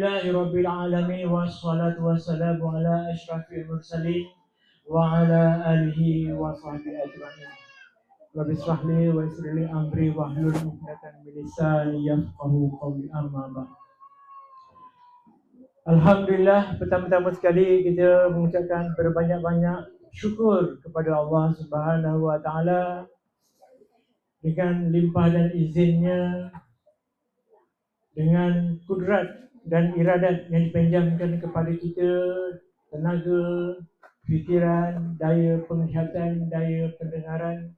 لله رب العالمين والصلاة والسلام على أشرف المرسلين وعلى آله وصحبه أجمعين رب اشرح لي ويسر لي أمري واحلل عقدة من لساني يفقهوا قولي أما بعد Alhamdulillah pertama-tama sekali kita mengucapkan berbanyak-banyak syukur kepada Allah Subhanahu Wa Taala dengan limpah dan izinnya dengan kudrat dan iradat yang dipinjamkan kepada kita tenaga, fikiran, daya penglihatan, daya pendengaran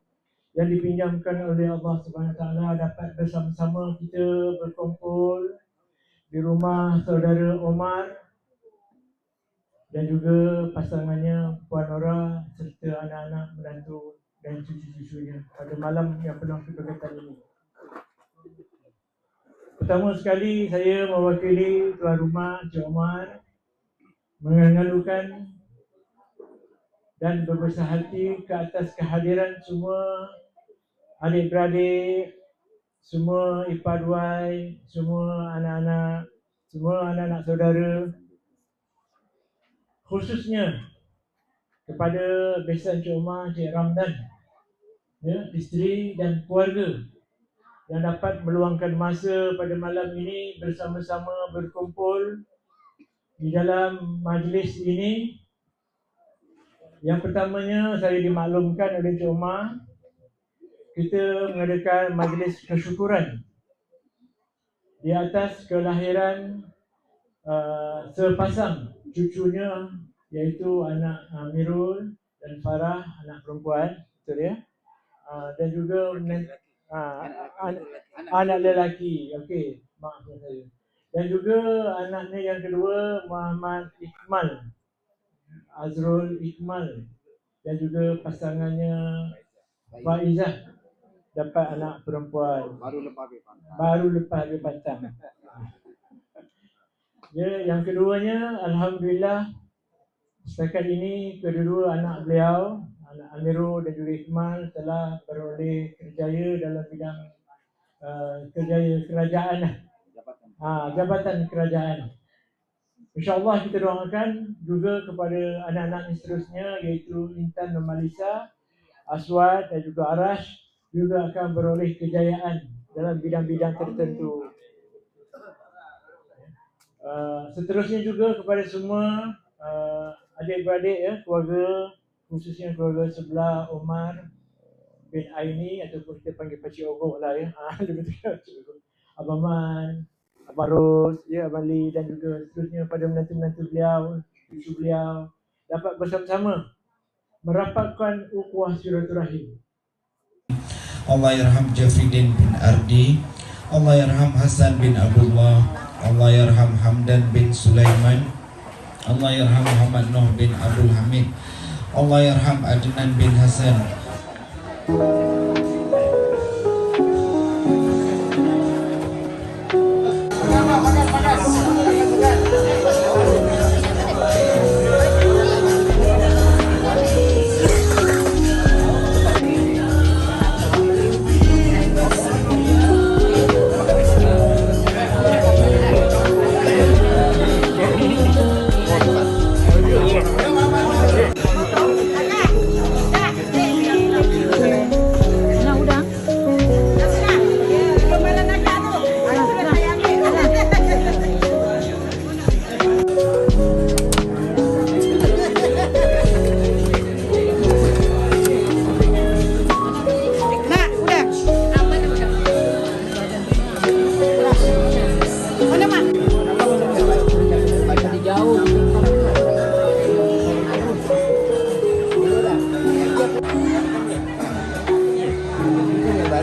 yang dipinjamkan oleh Allah Subhanahu Taala dapat bersama-sama kita berkumpul di rumah saudara Omar dan juga pasangannya Puan Nora serta anak-anak menantu dan cucu-cucunya pada malam yang penuh keberkatan ini. Pertama sekali saya mewakili tuan rumah Encik Omar mengalukan dan berbesar hati ke atas kehadiran semua adik-beradik, semua ipaduai, semua anak-anak, semua anak-anak saudara khususnya kepada Besan Encik Omar, Encik Ramdan, ya, isteri dan keluarga yang dapat meluangkan masa pada malam ini bersama-sama berkumpul di dalam majlis ini. Yang pertamanya saya dimaklumkan oleh Encik Omar kita mengadakan majlis kesyukuran di atas kelahiran uh, sepasang cucunya iaitu anak Amirul dan Farah anak perempuan betul ya uh, dan juga uh, an- anak lelaki. okey maafkan saya. Dan juga anaknya yang kedua Muhammad Ikmal Azrul Ikmal dan juga pasangannya Faizah dapat anak perempuan. Baru lepas habis baru lepas habis batang. Ya, yang keduanya alhamdulillah setakat ini kedua-dua anak beliau, anak Amirul dan juga Ikmal telah beroleh kerjaya dalam bidang uh, kerjaya kerajaan lah. jabatan ha, jabatan kerajaan. InsyaAllah kita doakan juga kepada anak-anak seterusnya iaitu Intan Normalisa, Aswad dan juga Arash juga akan beroleh kejayaan dalam bidang-bidang tertentu. Uh, seterusnya juga kepada semua uh, adik-beradik ya, keluarga khususnya keluarga sebelah Omar bin Aini ataupun kita panggil Pakcik Ogok lah ya. Ha. Abang Man, Abang Ros, ya, Abang Lee dan juga seterusnya pada menantu-menantu beliau, cucu beliau dapat bersama-sama merapatkan ukhuwah silaturahim. Allah yarham Jafridin bin Ardi Allah yarham Hasan bin Abdullah Allah yarham Hamdan bin Sulaiman Allah yarham Muhammad Nuh bin Abdul Hamid Allah yarham Adnan bin Hasan. Panas, panas, panas.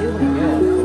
saiu primeiro. É.